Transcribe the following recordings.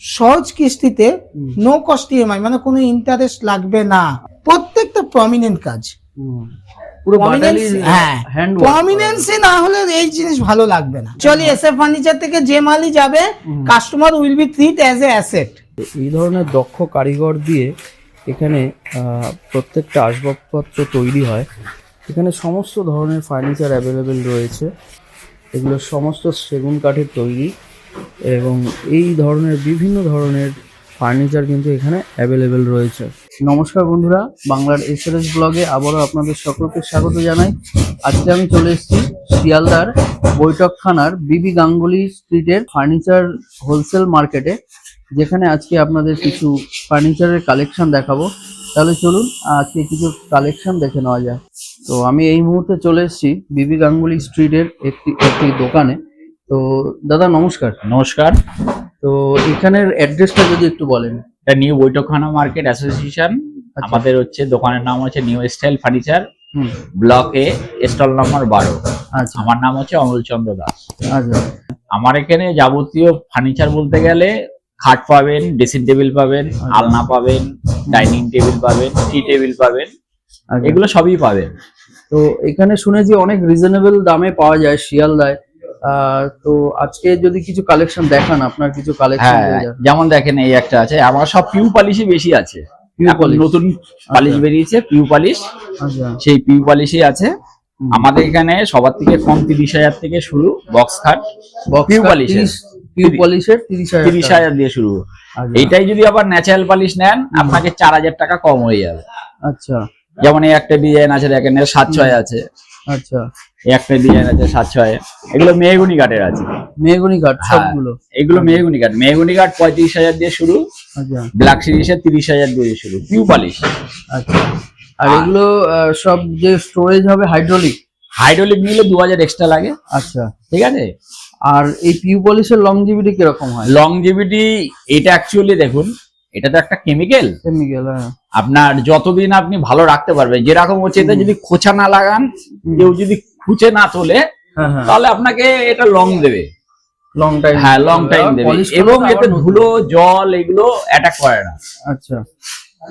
সহজ কিস্তিতে no cost EMI মানে কোনো ইন্টারেস্ট লাগবে না। প্রত্যেকটা প্রমিনেন্ট কাজ। পুরো Prominence, বাটালি হ্যাঁ। প্রমিনেন্সে না হলে এই জিনিস ভালো লাগবে না। চলি এসএ ফার্নিচার থেকে যে মালই যাবে customer will be treat as a asset এই ধরনের দক্ষ কারিগর দিয়ে এখানে প্রত্যেকটা আসবাবপত্র তৈরি হয়। এখানে সমস্ত ধরনের ফার্নিচার অ্যাভেলেবেল রয়েছে। এগুলো সমস্ত সেগুন কাঠের তৈরি। এবং এই ধরনের বিভিন্ন ধরনের ফার্নিচার কিন্তু এখানে অ্যাভেলেবেল রয়েছে। নমস্কার বন্ধুরা, বাংলার এসএলএস ব্লগে আবারও আপনাদের সকলকে স্বাগত জানাই। আজকে আমি চলে এসেছি শিয়ালদার বৈঠকখানার বিবি গাঙ্গুলি স্ট্রিটের ফার্নিচার হোলসেল মার্কেটে, যেখানে আজকে আপনাদের কিছু ফার্নিচারের কালেকশন দেখাবো। তাহলে চলুন, আজকে কিছু কালেকশন দেখে নেওয়া যায় তো আমি এই মুহূর্তে চলে এসেছি বিবি গাঙ্গুলি স্ট্রিটের একটি একটি দোকানে। তো দাদা নমস্কার। নমস্কার। তো এখানের অ্যাড্রেসটা যদি একটু বলেন। এটা নিউ বৈঠকখানা মার্কেট অ্যাসোসিয়েশন। আচ্ছা। আমাদের হচ্ছে দোকানের নাম হচ্ছে New Style Furniture block A stall number বারো। আচ্ছা। আমার নাম হচ্ছে অমল চন্দ্র দাস। আচ্ছা। আমার এখানে যাবতীয় ফার্নিচার বলতে গেলে খাট পাবেন ড্রেসিং টেবিল পাবেন আলনা পাবেন ডাইনিং টেবিল পাবেন টি টেবিল পাবেন। এগুলো সবই পাবেন। তো এখানে শুনেছি অনেক রিজনেবল দামে পাওয়া যায় শিয়ালদায়। তো আজকে যদি কিছু কালেকশন দেখান আপনার কিছু কালেকশন হ্যাঁ যেমন দেখেন এই একটা আছে আমার সব পিউ পলিশই বেশি আছে। নতুন পালিশ। আচ্ছা। বেরিয়েছে পিউ পলিশ। আচ্ছা। সেই পিউ পলিশই আছে। আমাদের এখানে সবার থেকে কম তিরিশ হাজার থেকে শুরু বক্স খাট পিউ পালিশ পিউ পলিশের তিরিশ হাজার তিরিশ হাজার দিয়ে শুরু। আচ্ছা, এইটাই যদি আবার ন্যাচারাল পালিশ নেন আপনাকে চার হাজার টাকা কম হয়ে যাবে। আচ্ছা। যেমন এই একটা ডিজাইন আছে দেখেন সাত ছয় আছে। আচ্ছা। একটা ডিজাইন আছে সাত ছয়। এগুলো মেহগুনি কাঠের আছে। মেহগুনি কাঠ হ্যাঁ। সবগুলো? এগুলো মেহগুনি কাঠ। মেহগুনি কাঠ পঁয়ত্রিশ হাজার দিয়ে শুরু আচ্ছা। ব্ল্যাক সিরিজের তিরিশ হাজার দিয়ে শুরু পিউ পলিশ। আচ্ছা। আর এগুলো সব যে স্টোরেজ হবে হাইড্রোলিক হাইড্রোলিক নিলে দু হাজার এক্সট্রা লাগে। আচ্ছা। ঠিক আছে? আর এই পিউ পলিশের লংজিভিটি কীরকম হয়? লংজিভিটি এটা অ্যাকচুয়ালি দেখুন এটা তো একটা কেমিক্যাল কেমিক্যাল আপনার যতদিন আপনি ভালো রাখতে পারবেন যেরকম হচ্ছে এটা যদি খোঁচা না লাগান কেউ যদি খুঁচে না তোলে হ্যাঁ হ্যাঁ। তাহলে আপনাকে এটা লং দেবে। লং টাইম হ্যাঁ লং টাইম দেবে। এবং এতে ধুলো জল এগুলো অ্যাটাক করে না। আচ্ছা।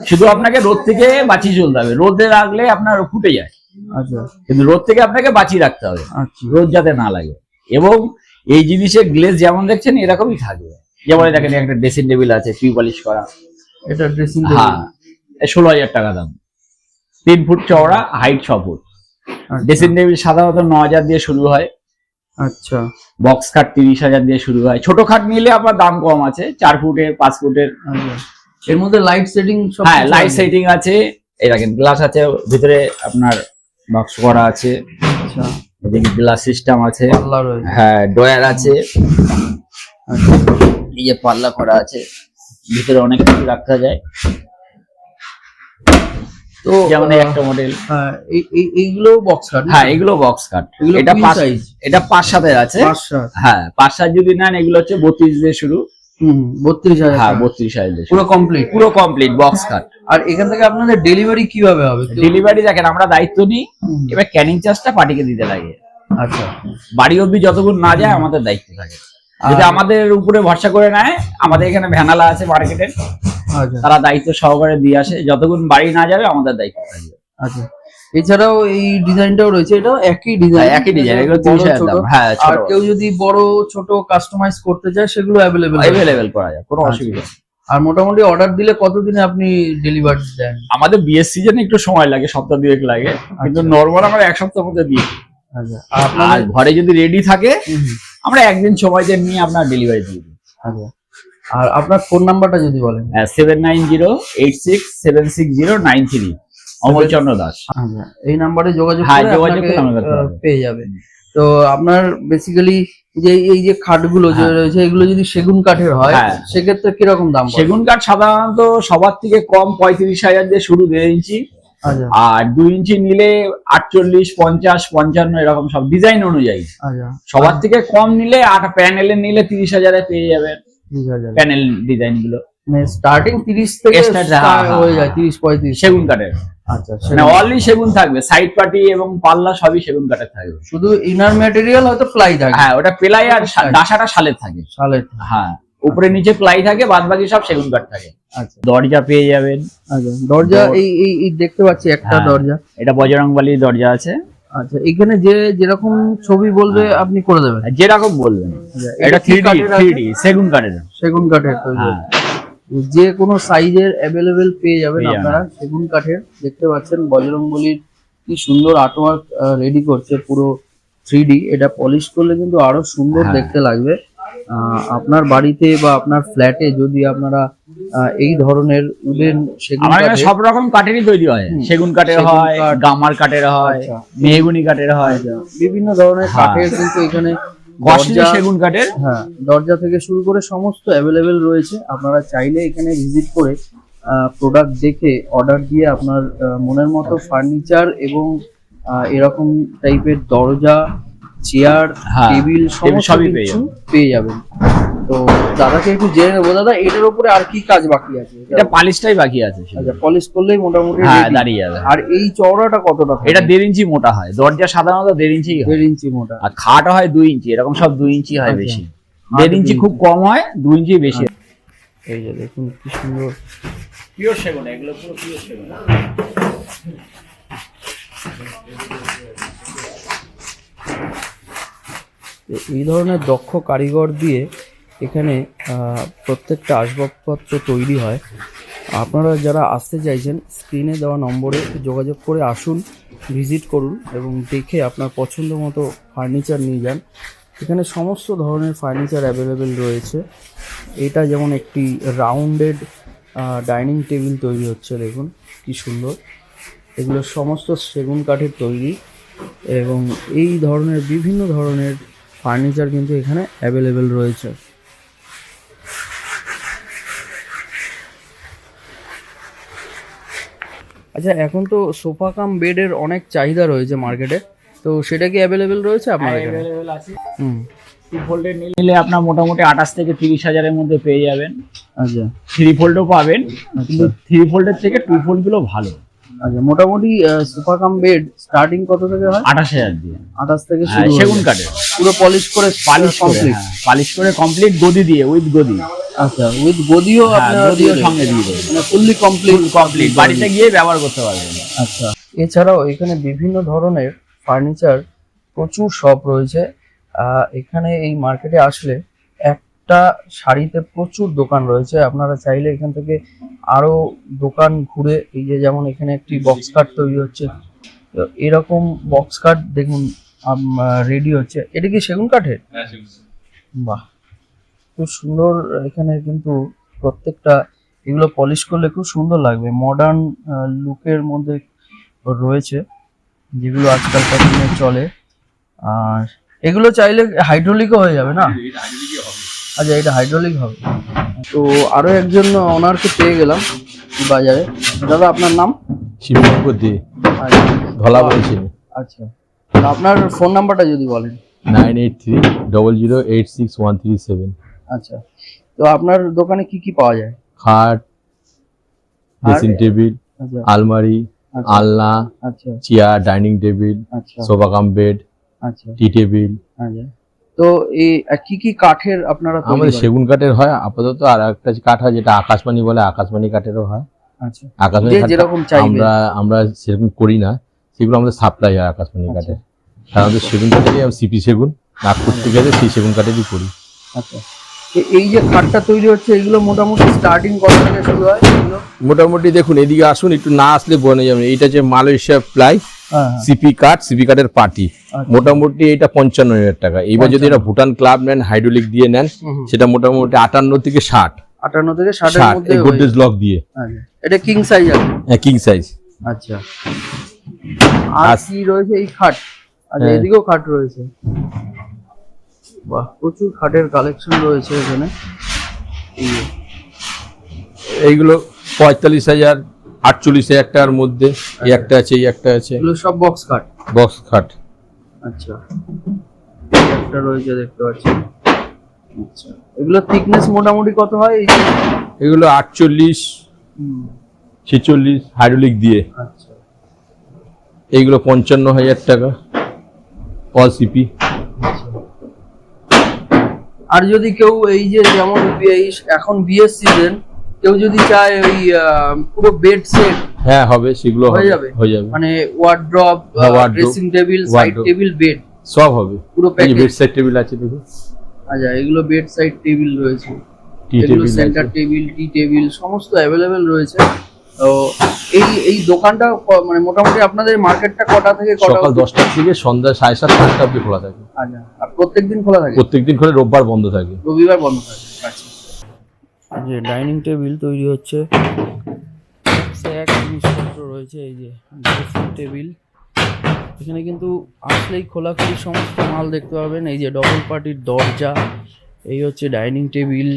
শুধু আপনাকে রোদ থেকে বাঁচিয়ে চলতে হবে। রোদে রাখলে আপনার ফুটে যায়। আচ্ছা। কিন্তু রোদ থেকে আপনাকে বাঁচিয়ে রাখতে হবে। আচ্ছা। রোদ যাতে না লাগে। এবং এই জিনিসের গ্লেজ যেমন দেখছেন এরকমই থাকবে। যেমন দেখেন একটা ড্রেসিং টেবিল আছে পিউ পলিশ করা। এটা ড্রেসিং হ্যাঁ। ষোলো হাজার টাকা দাম। তিন ফুট চওড়া হাইট ছ ফুট। ড্রেসিং টেবিল সাধারণত ন হাজার দিয়ে শুরু হয়। আচ্ছা। বক্স খাট তিরিশ হাজার দিয়ে শুরু হয়। ছোট খাট নিলে আবার দাম কম আছে চার ফুটের পাঁচ ফুটের। আচ্ছা। এর মধ্যে লাইট সেটিং হ্যাঁ লাইট সেটিং আছে? এই দেখেন গ্লাস আছে ভিতরে আপনার বক্স করা আছে। আচ্ছা। এদিকে গ্লাস সিস্টেম আছে। হ্যাঁ ডয়ার আছে। আচ্ছা। এই যে পাল্লা করা আছে। ভিতরে অনেক কিছু রাখা যায়। তো যেমন একটা মডেল হ্যাঁ এই- এই- এইগুলো বক্স কাট হ্যাঁ এগুলো বক্স কাট এটা queen পাঁচ এটা পাঁচ সাতের আছে। হ্যাঁ পাঁচ সাত যদি নেন এগুলো হচ্ছে বত্রিশ দিয়ে শুরু। হুম বত্রিশ হাজার হ্যাঁ বত্রিশ পুরো কমপ্লিট পুরো কমপ্লিট বক্স কাট আর এখান থেকে আপনাদের ডেলিভারি কীভাবে হবে? ডেলিভারি দেখেন আমরা দায়িত্ব নিই। এবার ক্যানিং চার্জটা পার্টিকে দিতে লাগে। আচ্ছা। বাড়ি অব্দি যতক্ষণ না যায় আমাদের দায়িত্ব থাকে। যদি আমাদের উপরে ভরসা করে নেয় আমাদের এখানে ভ্যানালা আছে মার্কেটে আচ্ছা। তারা দায়িত্ব সহকারে দিয়ে আসে। যতক্ষণ বাড়ি না যাবে আমাদের দায়িত্ব। থাকবে আচ্ছা। এছাড়াও এই ডিজাইনটাও রয়েছে এটাও একই ডিজাইন হ্যাঁ, একই ডিজাইন এগুলো তিরিশ হাজার দাম হ্যাঁ আর কেউ যদি বড় ছোট কাস্টমাইজ করতে চায় সেগুলো অ্যাভেলেবেল অ্যাভেলেবেল করা যায় কোনো আচ্ছা। অসুবিধা। আর মোটামুটি অর্ডার দিলে কতদিনে আপনি ডেলিভারি দেন? আমাদের বিএস সিজনে একটু সময় লাগে সপ্তাহ দুয়েক লাগে। কিন্তু আচ্ছা। নর্মাল আমরা এক সপ্তাহের মধ্যে দিই। আচ্ছা। আর ঘরে যদি রেডি থাকে আমরা একদিন সময় দিয়ে নিয়ে আপনার ডেলিভারি দিয়ে দিই। আচ্ছা। আর আপনার ফোন নাম্বারটা যদি বলেন। Seven nine zero eight six seven six zero nine three Amal Chandra Das. আচ্ছা এই নাম্বারে যোগাযোগ হ্যাঁ, করে যোগাযোগ পেয়ে যাবে। তো আপনার বেসিক্যালি যে এই যে খাটগুলো যে হ্যাঁ। রয়েছে এগুলো যদি সেগুন কাঠের হয় হ্যাঁ। সেক্ষেত্রে কীরকম দাম সেগুন কাঠ সাধারণত সবার থেকে কম পঁয়ত্রিশ হাজার দিয়ে শুরু দেড় ইঞ্চি আর দুই ইঞ্চি নিলে আটচল্লিশ পঞ্চাশ পঞ্চান্ন এরকম সব ডিজাইন অনুযায়ী। আচ্ছা। সবার থেকে কম নিলে আট প্যানেলের নিলে তিরিশ হাজারে পেয়ে যাবেন। আছে প্যানেল ডিজাইনগুলো। মানে স্টার্টিং তিরিশ থেকে হ্যাঁ, যায়। তিরিশ পঁয়ত্রিশ। সেগুন কাঠের। আচ্ছা মানে সেগুন। অনলি সেগুন থাকবে সাইড পার্টি এবং পাল্লা সবই সেগুন কাঠের থাকবে। শুধু ইনার ম্যাটেরিয়াল হয়তো প্লাই থাকে হ্যাঁ ওটা পেলাই আর ডাসাটা শালের থাকে। সালে হ্যাঁ। উপরে নিচে প্লাই থাকে বাদ বাকি সব সেগুন কাঠ থাকে। আচ্ছা। দরজা পেয়ে যাবেন। আচ্ছা দরজা এই এই দেখতে পাচ্ছি একটা হ্যাঁ। দরজা। এটা বজরংবালির দরজা আছে। আচ্ছা এখানে যে যেরকম ছবি বলবে আপনি করে দেবেন। যেরকম বলবেন। আচ্ছা, এটা থ্রি ডি থ্রি ডি সেগুন কাঠের। সেগুন কাঠের হ্যাঁ। যে কোনো সাইজের অ্যাভেলেবেল পেয়ে যাবেন আপনারা সেগুন কাঠের। দেখতে পাচ্ছেন বজরংবলির কি সুন্দর আর্টওয়ার্ক রেডি করছে পুরো থ্রি এটা পলিশ করলে কিন্তু আরও সুন্দর হ্যাঁ। দেখতে লাগবে। আপনার বাড়িতে বা আপনার ফ্ল্যাটে যদি আপনারা এই ধরনের উডেন সেগুন এখানে সব রকম কাঠেরই তৈরি হয় সেগুন কাঠের হয় কাঠ। গামার কাঠের হয় আচ্ছা। মেহগুনি কাঠের হয় বিভিন্ন ধরনের হ্যাঁ। কাঠের কিন্তু এখানে দরজা- সেগুন কাঠের হ্যাঁ দরজা থেকে শুরু করে সমস্ত অ্যাভেলেবেল রয়েছে আপনারা চাইলে এখানে ভিজিট করে প্রোডাক্ট দেখে অর্ডার দিয়ে আপনার মনের মতো ফার্নিচার এবং এরকম টাইপের দরজা চেয়ার হ্যাঁ, টেবিল সবই পেয়ে যাবেন। তো দাদাকে একটু জেনে নেব। দাদা এটার উপরে আর কি কাজ বাকি আছে? এটা পালিশটাই বাকি আছে আচ্ছা পলিশ করলেই মোটামুটি হ্যাঁ দাঁড়িয়ে যাবে। আর এই চওড়াটা কতটা এটা দেড় ইঞ্চি মোটা হয়। দরজা সাধারণত দেড় ইঞ্চি হয়। দেড় ইঞ্চি মোটা। আর খাট হয় দুই ইঞ্চি। এরকম সব দুই ইঞ্চি হয় আচ্ছা। বেশি। দেড় ইঞ্চি। খুব কম হয় দুই ইঞ্চি বেশি এই যে দেখুন কি সুন্দর। পিওর সেগুন এগুলো পুরো পিওর সেগুন এই ধরনের দক্ষ কারিগর দিয়ে এখানে প্রত্যেকটা আসবাবপত্র তৈরি হয়। আপনারা যারা আসতে চাইছেন স্ক্রিনে দেওয়া নম্বরে যোগাযোগ করে আসুন ভিজিট করুন এবং দেখে আপনার পছন্দ মতো ফার্নিচার নিয়ে যান। এখানে সমস্ত ধরনের ফার্নিচার অ্যাভেলেবেল রয়েছে। এটা যেমন একটি রাউন্ডেড ডাইনিং টেবিল তৈরি হচ্ছে, দেখুন কি সুন্দর। এগুলো সমস্ত সেগুন কাঠের তৈরি এবং এই ধরনের বিভিন্ন ধরনের ফার্নিচার কিন্তু এখানে অ্যাভেলেবেল রয়েছে। আচ্ছা এখন তো সোফা কাম বেডের অনেক চাহিদা রয়েছে মার্কেটে। তো সেটা কি অ্যাভেলেবেল রয়েছে আপনার এখানে? অ্যাভেলেবেল আছে। হুম। থ্রি ফোল্ডেড নিলে আপনার মোটামুটি আঠাশ থেকে তিরিশ হাজারের মধ্যে পেয়ে যাবেন। আচ্ছা। থ্রি ফোল্ডও পাবেন। কিন্তু থ্রি ফোল্ডের থেকে টু ফোল্ডগুলো ভালো। আচ্ছা মোটামুটি সোফা কাম বেড স্টার্টিং কত থেকে হয়? আঠাশ হাজার দিয়ে আঠাশ থেকে হ্যাঁ, শুরু সেগুন। কাঠের। পুরো পলিশ করে পালিশ কমপ্লিট হ্যাঁ, পালিশ করে কমপ্লিট গদি দিয়ে উইথ গদি। আচ্ছা উইথ গদিও হ্যাঁ, গদিও সঙ্গে দিয়ে দেবেন। মানে ফুললি কমপ্লিট কমপ্লিট বাড়িতে গিয়ে ব্যবহার করতে পারবেন। আচ্ছা এছাড়াও এখানে বিভিন্ন ধরনের ফার্নিচার প্রচুর শপ রয়েছে। আহ, এখানে এই মার্কেটে আসলে একটা শাড়িতে প্রচুর দোকান রয়েছে। আপনারা চাইলে এখান থেকে আরও দোকান ঘুরে এই যে যেমন এখানে একটি বক্স কাট তৈরি হচ্ছে এরকম বক্স কাট দেখুন রেডি হচ্ছে। এটা কি সেগুন কাঠের? বাহ! খুব সুন্দর এখানে কিন্তু প্রত্যেকটা এগুলো পলিশ করলে খুব সুন্দর লাগবে। মডার্ন লুকের মধ্যে রয়েছে যেগুলো আজকালকার দিনে চলে। আর এগুলো চাইলে হাইড্রোলিকও হয়ে যাবে না? আচ্ছা এটা হাইড্রোলিক হবে। তো আরও একজন ওনারকে পেয়ে গেলাম বাজারে। দাদা আপনার নাম? শিবশঙ্কর দে। আচ্ছা। ধলা বলছি আচ্ছা। তো আপনার ফোন নাম্বারটা যদি বলেন। Nine eight three double zero eight six one three seven. আচ্ছা। তো আপনার দোকানে কি কি পাওয়া যায়? খাট ড্রেসিং টেবিল আচ্ছা। আলমারি আচ্ছা। আলনা আচ্ছা। চেয়ার ডাইনিং টেবিল আচ্ছা। সোফা কাম বেড আচ্ছা। Tea table. আচ্ছা। তো এই কি কি কাঠের আপনারা আমাদের সেগুন কাঠের হয় আপাতত আর একটা কাঠ হয় যেটা আকাশবাণী বলে আকাশবাণী কাঠেরও হয়। আচ্ছা। আকাশবাণী যেরকম আমরা আমরা সেরকম করি না সেগুলো আমাদের সাপ্লাই হয় আকাশবাণী আচ্ছা। কাঠের। সাধারণত সেগুন কাঠেরই সিপি সেগুন নাগপুর থেকে এসে সেই সেগুন কাঠেরই করি। আচ্ছা। এই যে খাটটা তৈরি হচ্ছে এগুলো মোটামুটি স্টার্টিং কত থেকে শুরু হয়? মোটামুটি দেখুন এদিকে আসুন একটু না আসলে বনে যাবেন এইটা যে মালয়েশিয়া প্লাই সিপি কাঠ সিপি কাঠের পার্টি। মোটামুটি এটা পঞ্চান্ন হাজার টাকা। এবার যদি এটা ভুটান ক্লাব নেন হাইড্রোলিক দিয়ে নেন। সেটা মোটামুটি আটান্ন থেকে ষাট। আটান্ন থেকে ষাটের ষাট মধ্যে গোদরেজ লক দিয়ে। আচ্ছা। এটা কিং সাইজ আছে? কিং সাইজ আচ্ছা। আর আর- কি রয়েছে এই খাট? আচ্ছা হ্যাঁ। এদিকেও খাট রয়েছে। বাহ প্রচুর খাটের কালেকশন রয়েছে এখানে। এইগুলো পঁয়তাল্লিশ হাজার আটচল্লিশ হাজার টাকার মধ্যে এই একটা আছে এই একটা আছে। এগুলো সব বক্স খাট বক্স খাট আচ্ছা। একটা রয়েছে দেখতে পাচ্ছি। আচ্ছা। এগুলো থিকনেস মোটামুটি কত হয়? এগুলো আটচল্লিশ ছেচল্লিশ হাইড্রোলিক দিয়ে। আচ্ছা। এইগুলো পঞ্চান্ন হাজার টাকা অল সিপি আর যদি কেউ এই যে যেমন এখন বিয়ের সিজন কেউ যদি চায় ওই পুরো বেড সেট হ্যাঁ হবে সেগুলো হয়ে যাবে? হয়ে যাবে। মানে wardrobe dressing table side table bed সব হবে। পুরো প্যাকেজ বেড সাইড টেবিল আছে দেখুন। আচ্ছা এগুলো বেড সাইড টেবিল রয়েছে। এগুলো সেন্টার টেবিল টি টেবিল সমস্ত অ্যাভেলেবেল রয়েছে। তো এই এই দোকানটা মানে মোটামুটি আপনাদের মার্কেটটা কটা থেকে কটা সকাল অবধি? দশটা থেকে সন্ধ্যা সাড়ে সাতটা আটটা অব্দি খোলা থাকে। আচ্ছা আর প্রত্যেকদিন খোলা থাকে? প্রত্যেকদিন করে রোববার বন্ধ থাকে। রবিবার বন্ধ থাকে। যে ডাইনিং টেবিল তৈরি হচ্ছে। এক জিনিসপত্র রয়েছে এই যে ড্রেসিং টেবিল এখানে কিন্তু আসলেই খোলাখুলি সমস্ত মাল দেখতে পাবেন। এই যে ডবল পার্টির দরজা এই হচ্ছে ডাইনিং টেবিল।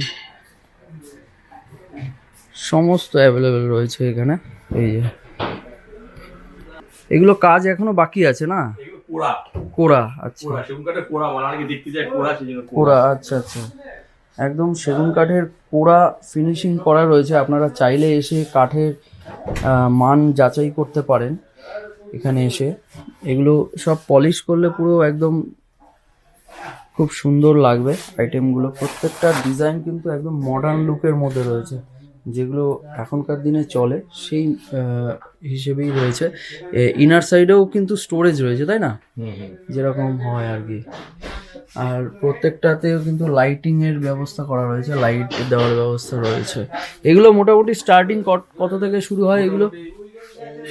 সমস্ত অ্যাভেলেবেল রয়েছে এখানে এই যে। এগুলো কাজ এখনও বাকি আছে না? কোরা আচ্ছা। কোরা আচ্ছা আচ্ছা। একদম সেগুন কাঠের কোড়া ফিনিশিং করা রয়েছে। আপনারা চাইলে এসে কাঠের মান যাচাই করতে পারেন এখানে এসে। এগুলো সব পলিশ করলে পুরো একদম খুব সুন্দর লাগবে। আইটেমগুলো প্রত্যেকটা ডিজাইন কিন্তু একদম মডার্ন লুকের মধ্যে রয়েছে। যেগুলো এখনকার দিনে চলে সেই হিসেবেই রয়েছে। ইনার সাইডেও কিন্তু স্টোরেজ রয়েছে তাই না? যেরকম হয় আর কি। আর প্রত্যেকটাতেও কিন্তু লাইটিং এর ব্যবস্থা করা রয়েছে লাইট দেওয়ার ব্যবস্থা রয়েছে। এগুলো মোটামুটি স্টার্টিং কত থেকে শুরু হয় এগুলো?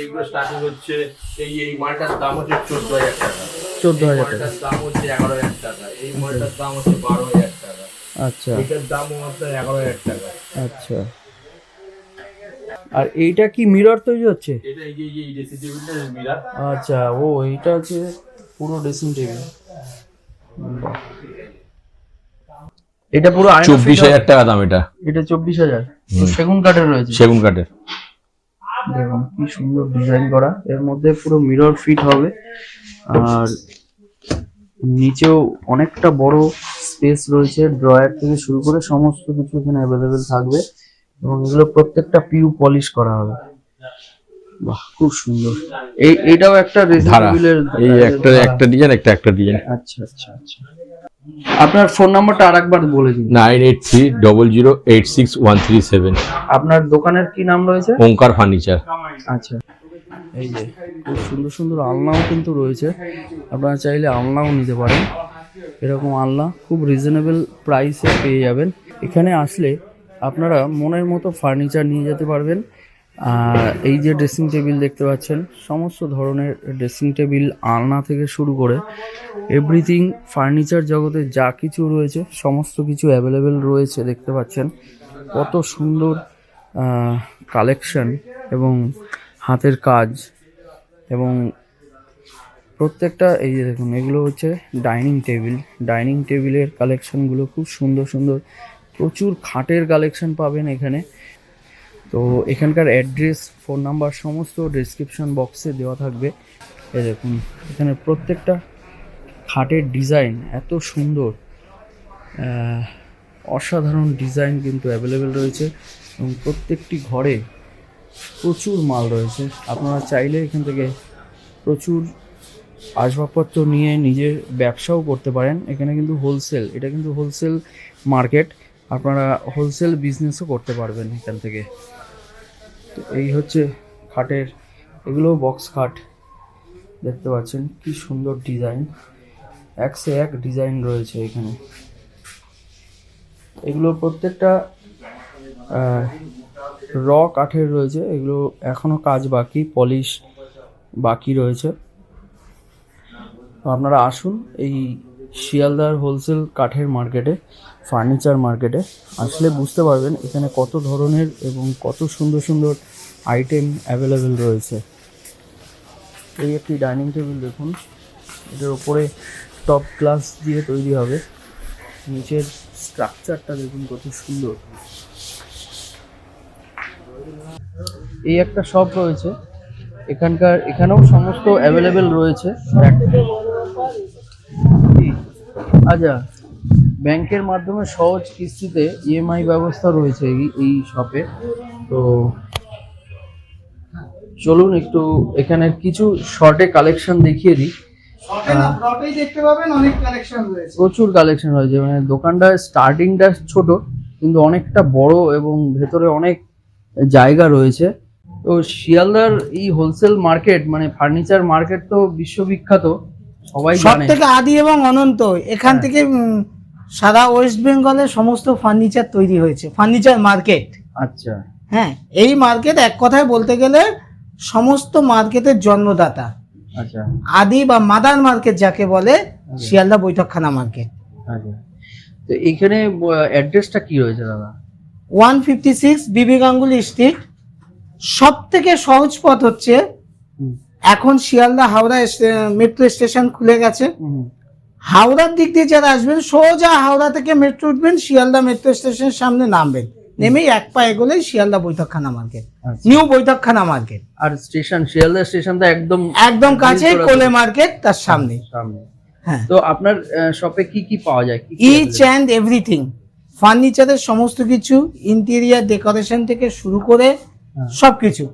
এইগুলো স্টার্টিং হচ্ছে এই এই মালটার দাম হচ্ছে চোদ্দ হাজার টাকা। চোদ্দ হাজার টাকা। দাম হচ্ছে এগারো হাজার টাকা। এই মালটার দাম হচ্ছে বারো হাজার টাকা। আচ্ছা। এটার দাম আপনার এগারো হাজার টাকা। আচ্ছা। আর এইটা কি মিরর তৈরি হচ্ছে? এটা এই যে এই ড্রেসিং টেবিলটা মিরার আচ্ছা ও এইটা হচ্ছে পুরো ড্রেসিং টেবিল এটা পুরো চব্বিশ হাজার টাকা দাম এটা। এটা চব্বিশ হাজার। সেগুন কাঠের রয়েছে। সেগুন কাঠের। দেখুন কি সুন্দর ডিজাইন করা। এর মধ্যে পুরো মিরর ফিট হবে। আর নিচেও অনেকটা বড় স্পেস রয়েছে। ড্রয়ার থেকে শুরু করে সমস্ত কিছু এখানে অ্যাভেলেবেল থাকবে। এবং এগুলো প্রত্যেকটা পিউ পলিশ করা হবে। বাহ খুব সুন্দর। এই এটাও একটা ধারা। এই একটা একটা ডিজাইন একটা একটা ডিজাইন আচ্ছা আচ্ছা আচ্ছা। আপনার ফোন নাম্বারটা আরেকবার বলে দিন। Nine eight three double zero eight six one three seven আপনার দোকানের কি নাম রয়েছে? ওঙ্কার ফার্নিচার। আচ্ছা। এই যে খুব সুন্দর সুন্দর আলনাও কিন্তু রয়েছে। আপনারা চাইলে আলনাও নিতে পারেন। এরকম আলনা খুব রিজনেবল প্রাইসে পেয়ে যাবেন। এখানে আসলে আপনারা মনের মতো ফার্নিচার নিয়ে যেতে পারবেন। এই যে ড্রেসিং টেবিল দেখতে পাচ্ছেন, সমস্ত ধরনের ড্রেসিং টেবিল আলনা থেকে শুরু করে এভরিথিং ফার্নিচার জগতে যা কিছু রয়েছে, সমস্ত কিছু অ্যাভেলেবেল রয়েছে দেখতে পাচ্ছেন। কত সুন্দর কালেকশন এবং হাতের কাজ এবং প্রত্যেকটা, এই যে দেখুন, এগুলো হচ্ছে ডাইনিং টেবিল ডাইনিং টেবিলের কালেকশনগুলো খুব সুন্দর সুন্দর প্রচুর খাটের কালেকশন পাবেন এখানে। তো এখানকার অ্যাড্রেস ফোন নাম্বার সমস্ত ডেসক্রিপশন বক্সে দেওয়া থাকবে। এই দেখুন, এখানে প্রত্যেকটা খাটের ডিজাইন এত সুন্দর। অসাধারণ ডিজাইন কিন্তু অ্যাভেলেবেল রয়েছে এবং প্রত্যেকটি ঘরে প্রচুর মাল রয়েছে। আপনারা চাইলে এখান থেকে প্রচুর আসবাবপত্র নিয়ে নিজের ব্যবসাও করতে পারেন। এখানে কিন্তু হোলসেল এটা কিন্তু হোলসেল মার্কেট আপনারা হোলসেল বিজনেসও করতে পারবেন এখান থেকে। তো এই হচ্ছে খাটের, এগুলো বক্স খাট, দেখতে পাচ্ছেন কি সুন্দর ডিজাইন এক সে এক ডিজাইন রয়েছে এখানে। এগুলো প্রত্যেকটা র কাঠের রয়েছে, এগুলো এখনও কাজ বাকি পলিশ বাকি রয়েছে। আপনারা আসুন, এই শিয়ালদার হোলসেল কাঠের মার্কেটে, ফার্নিচার মার্কেটে। আসলে বুঝতে পারবেন এখানে কত ধরনের এবং কত সুন্দর সুন্দর আইটেম অ্যাভেলেবেল রয়েছে। এই একটি ডাইনিং টেবিল দেখুন। এটার উপরে টপ গ্লাস দিয়ে তৈরি হবে। নিচের স্ট্রাকচারটা দেখুন কত সুন্দর। এই একটা শপ রয়েছে। এখানকার, এখানেও সমস্ত অ্যাভেলেবেল রয়েছে? আচ্ছা ব্যাংকের মাধ্যমে সহজ কিস্তিতে ইএমআই ব্যবস্থা রয়েছে এই শপে তো চলুন একটু এখানে কিছু শর্টে কালেকশন দেখিয়ে দিই। ব্রটেই দেখতে পাবেন অনেক কালেকশন রয়েছে। প্রচুর কালেকশন হয়েছে মানে দোকানটা স্টার্টিংটা ছোট কিন্তু অনেকটা বড় এবং ভেতরে অনেক জায়গা রয়েছে। তো শিয়ালদার এই হোলসেল মার্কেট মানে ফার্নিচার মার্কেট তো বিশ্ববিখ্যাত। সবাই সব থেকে আদি এবং অনন্ত এখান হ্যাঁ। থেকে সারা ওয়েস্ট বেঙ্গলের সমস্ত ফার্নিচার তৈরি হয়েছে ফার্নিচার মার্কেট। আচ্ছা। হ্যাঁ এই মার্কেট এক কথায় বলতে গেলে সমস্ত মার্কেটের জন্মদাতা। আচ্ছা। আদি বা মাদার মার্কেট যাকে বলে শিয়ালদা বৈঠকখানা মার্কেট। আচ্ছা। তো এখানে অ্যাড্রেসটা কি রয়েছে দাদা? ওয়ান ফিফটি সিক্স বিবি গাঙ্গুলি স্ট্রিট। সব থেকে সহজ পথ হচ্ছে। এখন শিয়ালদা হাওড়া মেট্রো স্টেশন খুলে গেছে। হাওড়ার দিক দিয়ে যারা আসবেন সোজা হাওড়া থেকে মেট্রো উঠবেন শিয়ালদা মেট্রো স্টেশনের সামনে নামবেন। নেমেই এক পা এগোলেই শিয়ালদা বৈঠকখানা মার্কেট আচ্ছা। নিউ বৈঠকখানা মার্কেট আর স্টেশন শিয়ালদা স্টেশন তো একদম একদম কাছে কোলে মার্কেট তার সামনে। সামনে। হ্যাঁ। তো আপনার শপে কি কি পাওয়া যায়? ইচ অ্যান্ড এভরিথিং ফার্নিচারের সমস্ত কিছু ইন্টেরিয়ার ডেকোরেশন থেকে শুরু করে হ্যাঁ। সবকিছু।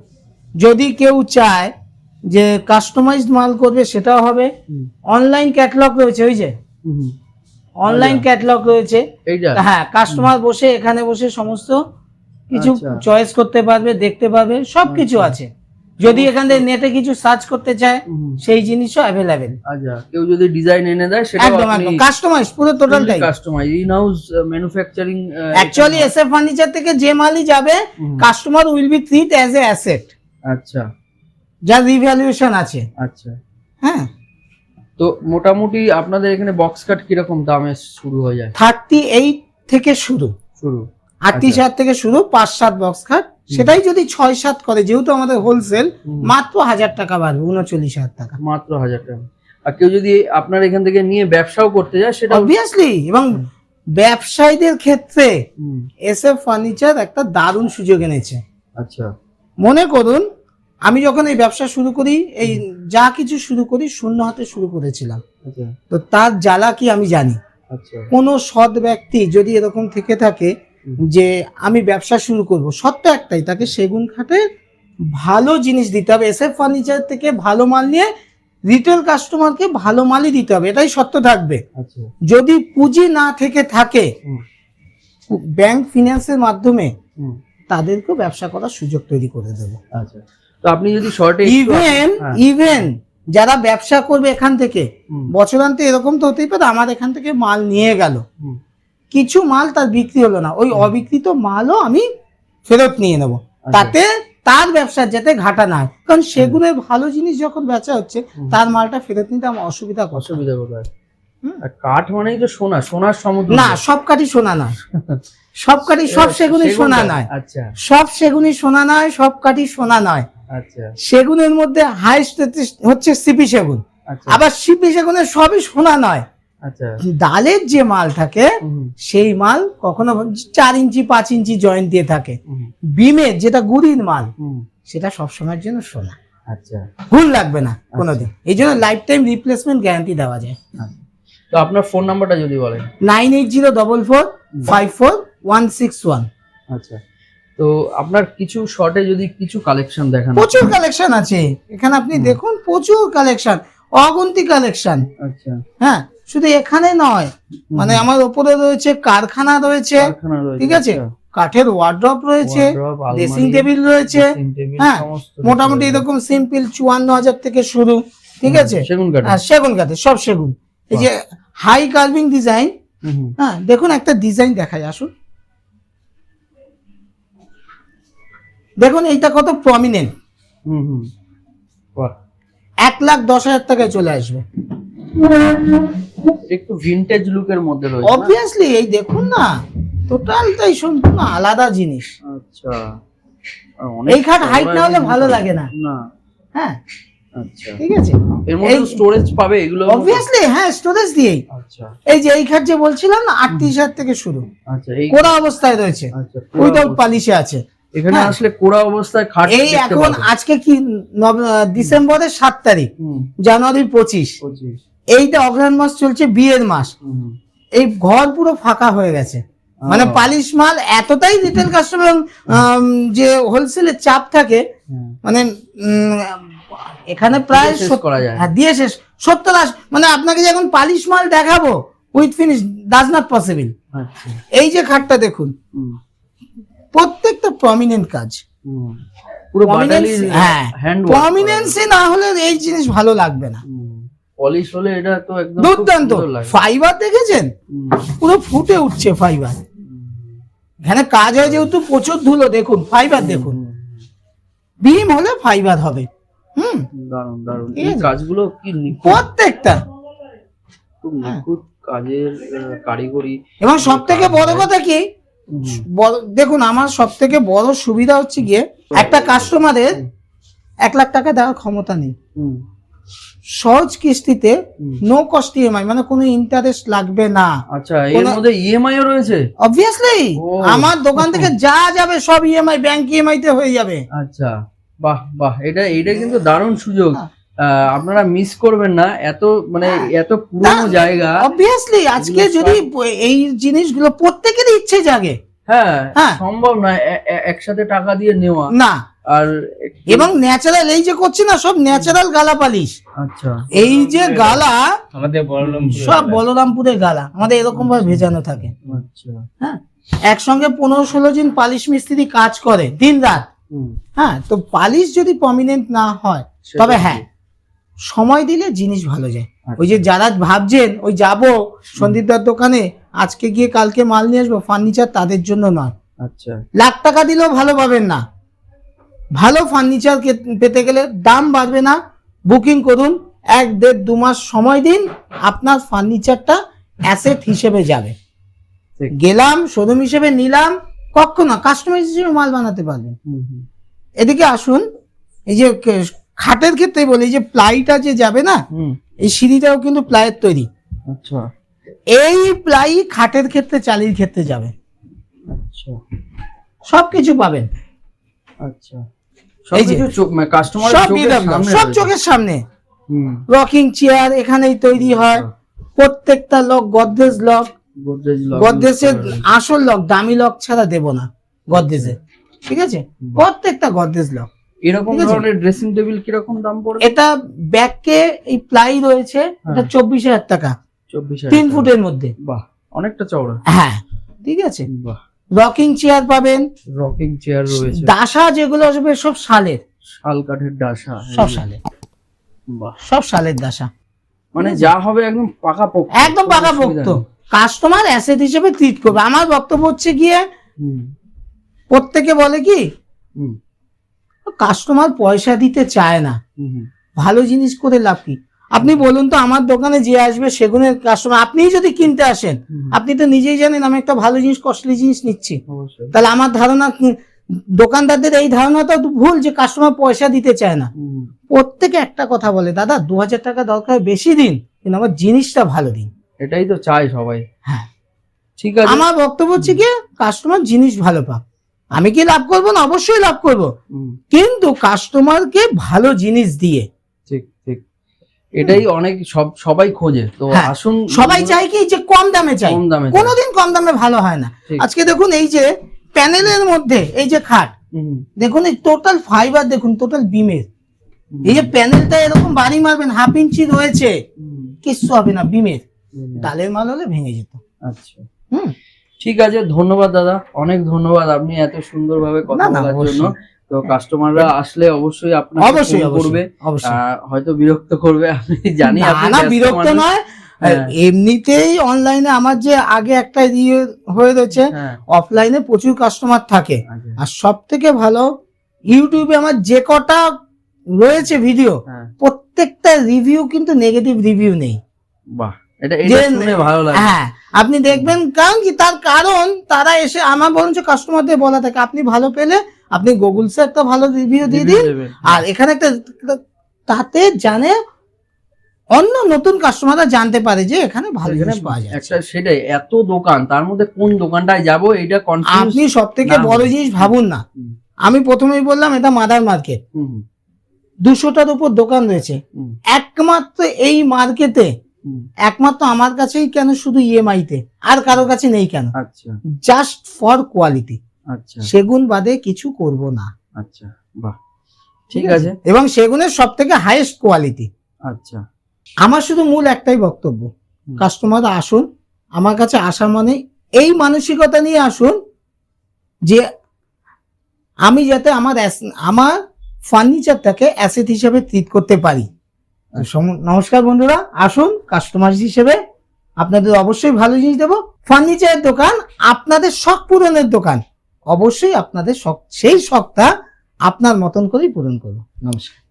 যদি কেউ চায় যে কাস্টমাইজড মাল করবে সেটাও হবে। অনলাইন ক্যাটালগ রয়েছে ওই যে। অনলাইন ক্যাটালগ রয়েছে। হ্যাঁ কাস্টমার বসে এখানে বসে সমস্ত কিছু আচ্ছা। চয়েস করতে পারবে দেখতে পারবে সব কিছু আছে। যদি এখান থেকে নেটে কিছু সার্চ করতে চায় সেই জিনিসও অ্যাভেলেবেল আচ্ছা কেউ যদি ডিজাইন এনে দেয় সেটা একদম একদম। কাস্টমাইজ পুরো টোটালটাই customize in house manufacturing actually SF furniture থেকে যে মালই যাবে customer will be treat as a asset আচ্ছা। যার রিভ্যালুয়েশন আছে। আচ্ছা। হ্যাঁ। তো মোটামুটি আপনাদের এখানে বক্স কাট কীরকম দামে শুরু হয়ে যায়? থার্টি এইট থেকে শুরু। শুরু। আটত্রিশ হাজার থেকে শুরু পাঁচ সাত বক্স খাট সেটাই যদি ছয় সাত করে যেহেতু আমাদের হোলসেল মাত্র হাজার টাকা বাড়বে উনচল্লিশ হাজার টাকা। মাত্র হাজার টাকা। আর কেউ যদি আপনার এখান থেকে নিয়ে ব্যবসাও করতে যায় সেটা অবভিয়াসলি এবং ব্যবসায়ীদের ক্ষেত্রে হুম, এসএফ ফার্নিচার একটা দারুণ সুযোগ এনেছে। আচ্ছা। মনে করুন আমি যখন এই ব্যবসা শুরু করি এই যা কিছু শুরু করি শূন্য হাতে শুরু করেছিলাম। আচ্ছা। তো তার জ্বালা কি আমি জানি? আচ্ছা। কোনো সৎ ব্যক্তি যদি এরকম থেকে থাকে যে আমি ব্যবসা শুরু করব সত্য একটাই তাকে সেগুন খাটে ভালো জিনিস দিতে হবে এসএফ ফার্নিচার থেকে ভালো মাল নিয়ে রিটেল কাস্টমারকে ভালো মালই দিতে হবে এটাই সত্য থাকবে। আচ্ছা। যদি পুঁজি না থেকে থাকে ব্যাংক ফিনান্সের মাধ্যমে তাদেরকেও ব্যবসা করার সুযোগ তৈরি করে দেবো। আচ্ছা। তো আপনি যদি শর্টে ইভেন। ইভেন যারা ব্যবসা করবে এখান থেকে বছরান্তে এরকম তো হতেই পারে আমার এখান থেকে মাল নিয়ে গেল। কিছু মাল তার বিক্রি হলো না। ওই অবিকৃত মালও আমি ফেরত নিয়ে নেব। আচ্ছা। তাতে তার ব্যবসার যাতে ঘাটা না হয়। কারণ সেগুনের ভালো জিনিস যখন বেচা হচ্ছে তার মালটা ফেরত নিতে আমার অসুবিধা অসুবিধা কোথায়? কাঠ মানেই তো সোনা। সোনার সমুদ্র না সব কাঠই সোনা নয়। সব কাঠই সব সেগুনই সোনা নয়। আচ্ছা। সব সেগুনই সোনা নয় সব কাঠই সোনা নয়। সেগুনের মধ্যে হাইস্ট হচ্ছে সিপি সেগুন। আচ্ছা। আবার সিপি সেগুনের সবই সোনা নয়। আচ্ছা। ডালের যে মাল থাকে সেই মাল কখনো চার ইঞ্চি পাঁচ ইঞ্চি জয়েন্ট দিয়ে থাকে। বিমের যেটা গুড়ির মাল সেটা সবসময়ের জন্য সোনা। আচ্ছা। ভুল লাগবে না কোনোদিন। এই জন্য লাইফ টাইম রিপ্লেসমেন্ট গ্যারান্টি দেওয়া যায়। আচ্ছা। তো আপনার ফোন নাম্বারটা যদি বলেন। Nine eight zero double four five four one six one আচ্ছা। তো আপনার কিছু শর্টে যদি কিছু কালেকশন দেখান। প্রচুর কালেকশন আছে। এখানে আপনি দেখুন প্রচুর কালেকশন অগন্তি কালেকশন আচ্ছা। হ্যাঁ শুধু এখানে নয় মানে আমার ওপরে রয়েছে কারখানা রয়েছে ঠিক আছে? আচ্ছা। কাঠের ওয়ার্ড্রপ রয়েছে ড্রেসিং টেবিল রয়েছে হ্যাঁ মোটামুটি এরকম সিম্পল চুয়ান্ন হাজার থেকে শুরু ঠিক আছে? সেগুন কাঠ আর সেগুন কাঠে সব সেগুন। এই যে হাই কার্ভিং ডিজাইন হ্যাঁ দেখুন একটা ডিজাইন দেখায় আসুন। দেখুন এইটা কত প্রমিনেন্ট হুম, হুম। এক লাখ দশ হাজার টাকায় চলে আসবে। একটু ভিনটেজ লুকের মধ্যে রয়েছে অবভিয়াসলি এই দেখুন না টোটালটাই সম্পূর্ণ আলাদা জিনিস। আচ্ছা। এই খাট বড় না হলে ভালো লাগে না। না। হ্যাঁ। আচ্ছা। ঠিক আছে। এর মধ্যে স্টোরেজ পাবে এগুলো অবভিয়াসলি হ্যাঁ স্টোরেজ দিয়েই। আচ্ছা। এই যে এই খাট যে বলছিলাম না আটত্রিশ হাজার থেকে শুরু। আচ্ছা এই কোরা অবস্থায় রয়েছে। আচ্ছা উইদাউট পালিশে আছে। এখানে হ্যাঁ। আসলে কোড়া অবস্থায় খাট এই এখন আজকে কি ডিসেম্বরের সাত তারিখ? হুম, জানুয়ারি পঁচিশ। এইটা অগ্রহণ মাস চলছে বিয়ের মাস। এই ঘর পুরো ফাঁকা হয়ে গেছে। মানে পালিশ মাল এতটাই রিটেল কাস্টমার যে হোলসেলের চাপ থাকে মানে উম, এখানে প্রায় শেষ করা যায়। হ্যাঁ দিয়ে শেষ। সত্তর আশি মানে আপনাকে যে এখন পালিশ মাল দেখাবো with finish does not possible এই যে খাটটা দেখুন। প্রত্যেকটা প্রমিনেন্ট কাজ। পুরো হ্যাঁ প্রমিনেন্সে না হলে এই জিনিস ভালো লাগবে না। পলিশ হলে এটা তো একদম দুর্দান্ত। ফাইবার দেখেছেন? পুরো ফুটে উঠছে ফাইবার এখানে কাজ হয় যেহেতু প্রচুর ধুলো দেখুন ফাইবার দেখুন। বিম হলে ফাইবার হবে। হুম? ঠিক এই কাজগুলো কি প্রত্যেকটা। খুব নিখুঁত কাজের কারিগরি। এবং সব থেকে বড় কথা কি? দেখুন আমার সব থেকে বড় সুবিধা হচ্ছে গিয়ে একটা কাস্টমারের এক লাখ টাকা দেওয়ার ক্ষমতা নেই। সহজ কিস্তিতে নো কস্ট ইএমআই মানে কোনো ইন্টারেস্ট লাগবে না। আচ্ছা এর মধ্যে ইএমআই ও রয়েছে? অবভিয়াসলি আমার দোকান থেকে যা যাবে সব ইএমআই ব্যাংক ইএমআই তে হয়ে যাবে। আচ্ছা বাহ বাহ এটা এটা কিন্তু দারুণ সুযোগ। হ্যাঁ। আপনারা মিস করবেন না। এত মানে এত পুরনো জায়গা। অবভিয়াসলি আজকে যদি এই জিনিসগুলো প্রত্যেকেরই ইচ্ছে জাগে। হ্যাঁ হ্যাঁ। সম্ভব না একসাথে টাকা দিয়ে নেওয়া। না। আর এবং ন্যাচারাল এই যে করছি না সব ন্যাচারাল গালা পালিশ। আচ্ছা। এই যে গালা আমাদের সব বলরামপুরের গালা। আমাদের এরকম ভাবে ভেজানো থাকে। আচ্ছা। হ্যাঁ। একসঙ্গে পনেরো ষোলো জন পালিশ মিস্ত্রি কাজ করে দিন রাত হ্যাঁ তো পালিশ যদি প্রমিনেন্ট না হয় তবে হ্যাঁ। সময় দিলে জিনিস ভালো যায়। আচ্ছা। ওই যে যারা ভাবছেন ওই যাব সন্দীপদার দোকানে আজকে গিয়ে কালকে মাল নিয়ে আসব ফার্নিচার তাদের জন্য নয়। আচ্ছা। লাখ টাকা দিলেও ভালো পাবেন না। ভালো ফার্নিচার পেতে গেলে দাম বাড়বে না। বুকিং করুন এক দেড় দু মাস সময় দিন আপনার ফার্নিচারটা অ্যাসেট হিসেবে যাবে। গেলাম শোরুম হিসেবে নিলাম কখনো কাস্টমাইজ হিসেবে মাল বানাতে পারবেন। এদিকে আসুন এই যে খাটের ক্ষেত্রে বলি যে প্লাইটা যে যাবে না এই সিঁড়িটাও কিন্তু প্লাইয়ের তৈরি। আচ্ছা। এই প্লাই খাটের ক্ষেত্রে চালির ক্ষেত্রে যাবে। আচ্ছা। সবকিছু পাবেন। আচ্ছা। এই যে- সবকিছু কাস্টমার সব চোখের সামনে। রকিং চেয়ার এখানেই তৈরি হয়। প্রত্যেকটা lock Godrej lock Godrej lock আসল লক দামি লক ছাড়া দেব না গদরেজের ঠিক আছে? প্রত্যেকটা গদরেজ লক এরকম ধরনের ড্রেসিং টেবিল কীরকম দাম পড়বে? এটা ব্যাককে এই প্লাই রয়েছে এটা হ্যাঁ। চব্বিশ হাজার টাকা। চব্বিশ তিন ফুটের মধ্যে। বাহ অনেকটা চওড়া। হ্যাঁ ঠিক আছে। বাহ। রকিং চেয়ার পাবেন। রকিং চেয়ার রয়েছে। দাসা যেগুলো আসবে সব শালের। শাল কাঠের ডাসা সব শালের। বাহ। সব শালের দাসা মানে যা হবে একদম পাকা পোক্ত একদম পাকা পোক্ত কাস্টমার অ্যাসেট হিসেবে ট্রিট করবে। আমার বক্তব্য হচ্ছে গিয়ে প্রত্যেকে বলে কি? কাস্টমার পয়সা দিতে চায় না। ভালো জিনিস করে লাভ কি? আপনি বলুন তো আমার দোকানে যে আসবে সেগুনের কাস্টমার আপনিই যদি কিনতে আসেন আপনি তো নিজেই জানেন আমি একটা ভালো জিনিস কস্টলি জিনিস নিচ্ছি। তাহলে আমার ধারণা দোকানদারদের এই ধারণাটা ভুল যে কাস্টমার পয়সা দিতে চায় না। প্রত্যেকে একটা কথা বলে দাদা দু হাজার টাকা দরকার বেশি দিন কিন্তু আমার জিনিসটা ভালো দিন। এটাই তো চাই সবাই। হ্যাঁ। ঠিক আছে। আমার বক্তব্য হচ্ছে কি কাস্টমার জিনিস ভালো পাক। আমি কি লাভ করব না? অবশ্যই লাভ করব। কিন্তু কাস্টমারকে ভালো জিনিস দিয়ে। ঠিক ঠিক। এটাই অনেক সব সবাই খোঁজে। তো হ্যাঁ, আসুন। সবাই চায় কি যে কম দামে চাই। কম দামে চাই। কোনোদিন কম দামে ভালো হয় না। আজকে দেখুন এই যে প্যানেলের মধ্যে এই যে খাট দেখুন এই টোটাল ফাইবার দেখুন টোটাল বিমের এই যে প্যানেলটা এরকম বাড়ি মারবেন হাফ ইঞ্চি রয়েছে কিচ্ছু হবে না বিমের ডালের মাল হলে ভেঙে যেত। আচ্ছা। হুম। ঠিক আছে ধন্যবাদ দাদা। অনেক ধন্যবাদ আপনি এত সুন্দরভাবে কথা বলার জন্য। তো কাস্টমাররা আসলে অবশ্যই আপনাকে অবশ্যই করবে। হয়তো বিরক্ত করবে আমি জানি না বিরক্ত নয়। হ্যাঁ। এমনিতেই অনলাইনে আমার যে আগে একটা ইয়ে হয়ে রয়েছে হ্যাঁ। অফলাইনে প্রচুর কাস্টমার থাকে। আচ্ছা, আর সব থেকে ভালো ইউটিউবে আমার যে কটা রয়েছে ভিডিও হ্যাঁ। প্রত্যেকটা রিভিউ কিন্তু নেগেটিভ রিভিউ নেই। বাহ। হ্যাঁ আপনি দেখবেন কারণ কি তার কারণ তারা এসে আমার বরঞ্চ কাস্টমারদের বলা থাকে। আপনি ভালো পেলে আপনি গুগলসে একটা ভালো রিভিউ দিয়ে দিন। আর এখানে একটা তাতে জানে অন্য নতুন কাস্টমাররা জানতে পারে যে এখানে ভালো জিনিস পাওয়া যায় একটা সেটাই এত দোকান তার মধ্যে কোন দোকানটায় যাব এটা কনফিউজ আপনি সব থেকে বড় জিনিস ভাবুন না। আমি প্রথমেই বললাম এটা মাদার মার্কেট দুশোটার উপর দোকান রয়েছে। একমাত্র এই মার্কেটে একমাত্র আমার কাছেই কেন শুধু ইএমআই তে? আর কারও কাছে নেই কেন? আচ্ছা। জাস্ট ফর কোয়ালিটি আচ্ছা। সেগুন বাদে কিছু করব না। আচ্ছা বাহ। ঠিক আছে? এবং সেগুনের সব থেকে হাইয়েস্ট কোয়ালিটি আচ্ছা। আমার শুধু মূল একটাই বক্তব্য। কাস্টমার আসুন। আমার কাছে আসা মানে এই মানসিকতা নিয়ে আসুন যে আমি যাতে আমার আমার ফার্নিচারটাকে অ্যাসেট হিসেবে ট্রিট করতে পারি। নমস্কার বন্ধুরা, আসুন কাস্টমার হিসেবে আপনাদের অবশ্যই ভালো জিনিস দেবো। ফার্নিচারের দোকান আপনাদের শখ পূরণের দোকান। অবশ্যই আপনাদের শখ, সেই শখটা আপনার মতন করেই পূরণ করব। নমস্কার।